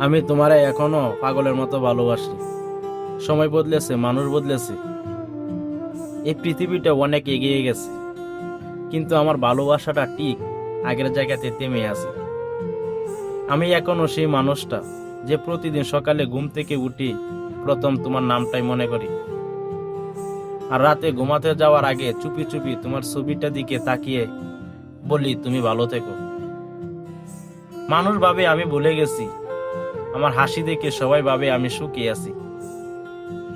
আমি তোমারে এখনও পাগলের মতো ভালোবাসি। সময় বদলেছে, মানুষ বদলেছে। এই পৃথিবীটা অনেক এগিয়ে গেছে। কিন্তু আমার ভালোবাসাটা ঠিক আগের জায়গাতে থেমে আছে। আমি এখনও সেই মানুষটা যে প্রতিদিন সকালে ঘুম থেকে উঠি প্রথম তোমার নামটাই মনে করি। আর রাতে ঘুমাতে যাওয়ার আগে চুপি চুপি তোমার ছবিটা দিকে তাকিয়ে বলি, তুমি ভালো থেকো। মানুষ ভাবে আমি ভুলে গেছি। আমার হাসি দেখে সবাই ভাবে আমি সুখী আছি।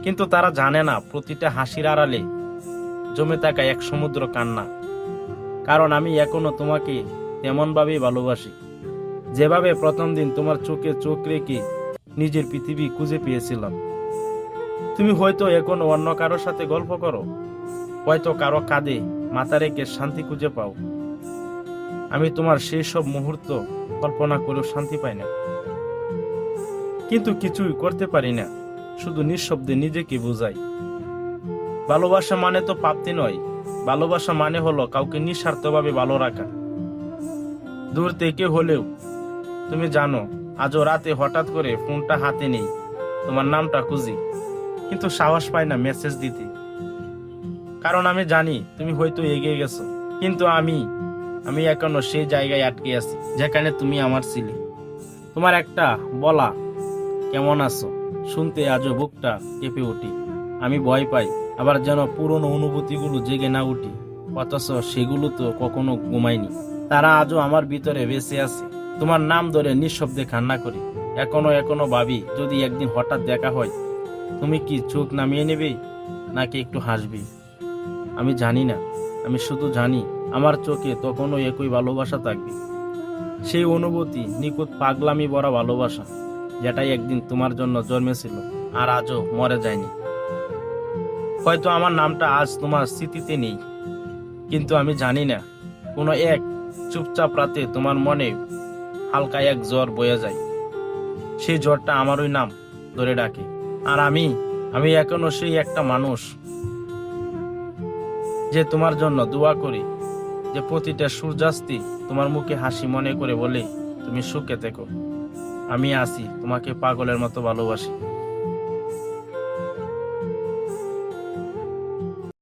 কিন্তু তারা জানে না, প্রতিটা হাসির আড়ালে জমে থাকা এক সমুদ্র কান্না। কারণ আমি এখনও তোমাকে তেমন ভাবেই ভালোবাসি। যেভাবে প্রথম দিন তোমার চোখে চোখ রেখে নিজের পৃথিবী খুঁজে পেয়েছিলাম। তুমি হয়তো এখনও অন্য কারোর সাথে গল্প করো, হয়তো কারও কাঁধে মাথা রেখে শান্তি খুঁজে পাও। আমি তোমার সেই সব মুহূর্ত কল্পনা করেও শান্তি পাই না। কিন্তু কিছুই করতে পারি না। শুধু নিঃশব্দে নিজেকে বোঝাই। ভালোবাসা মানে তো প্রাপ্তি নয়। ভালোবাসা মানে হলো কাউকে নিঃস্বার্থভাবে ভালো রাখা। দূর থেকে হলেও, তুমি জানো, আজও রাতে হঠাৎ করে ফোনটা হাতে নেই। তোমার নামটা খুঁজি। কিন্তু সাহস পায় না মেসেজ দিতে। কারণ আমি জানি তুমি হয়তো এগিয়ে গেছো। কিন্তু আমি আমি এখনও সেই জায়গায় আটকে আছি, যেখানে তুমি আমার ছিলে। তোমার একটা বলা কেমন আছো? শুনতে আজও বুকটা কেঁপে উঠি আমি ভয় পাই, আবার যেন পুরনো অনুভূতিগুলো জেগে না উঠি। অথচ সেগুলো তো কখনো ঘুমায়নি। তারা আজও আমার ভিতরে বেঁচে আছে। তোমার নাম ধরে নিঃশব্দে কান্না করি। এখনও এখনও ভাবি, যদি একদিন হঠাৎ দেখা হয়, তুমি কি চোখ নামিয়ে নেবে, নাকি একটু হাসবে? আমি জানি না। আমি শুধু জানি, আমার চোখে তখনও একই ভালোবাসা থাকবে। সেই অনুভূতি নিখুঁত পাগলামি ভরা ভালোবাসা। যেটাই একদিন তোমার জন্য জন্মেছিল, আর আজও মরে যায়নি। হয়তো আমার নামটা আজ তোমার স্মৃতিতে নেই, কিন্তু আমি জানি না, কোনো এক চুপচাপ রাতে তোমার মনে হালকা এক জ্বর বয়ে যায়। সেই জ্বরটা আমারই নাম ধরে ডাকে, আর আমি আমি এখনও সেই একটা মানুষ যে তোমার জন্য দোয়া করি, যে প্রতিটা সূর্যাস্তি তোমার মুখে হাসি মনে করে বলে তুমি সুখে থেকো। আমি আছি তোমাকে পাগলের মতো ভালোবাসি।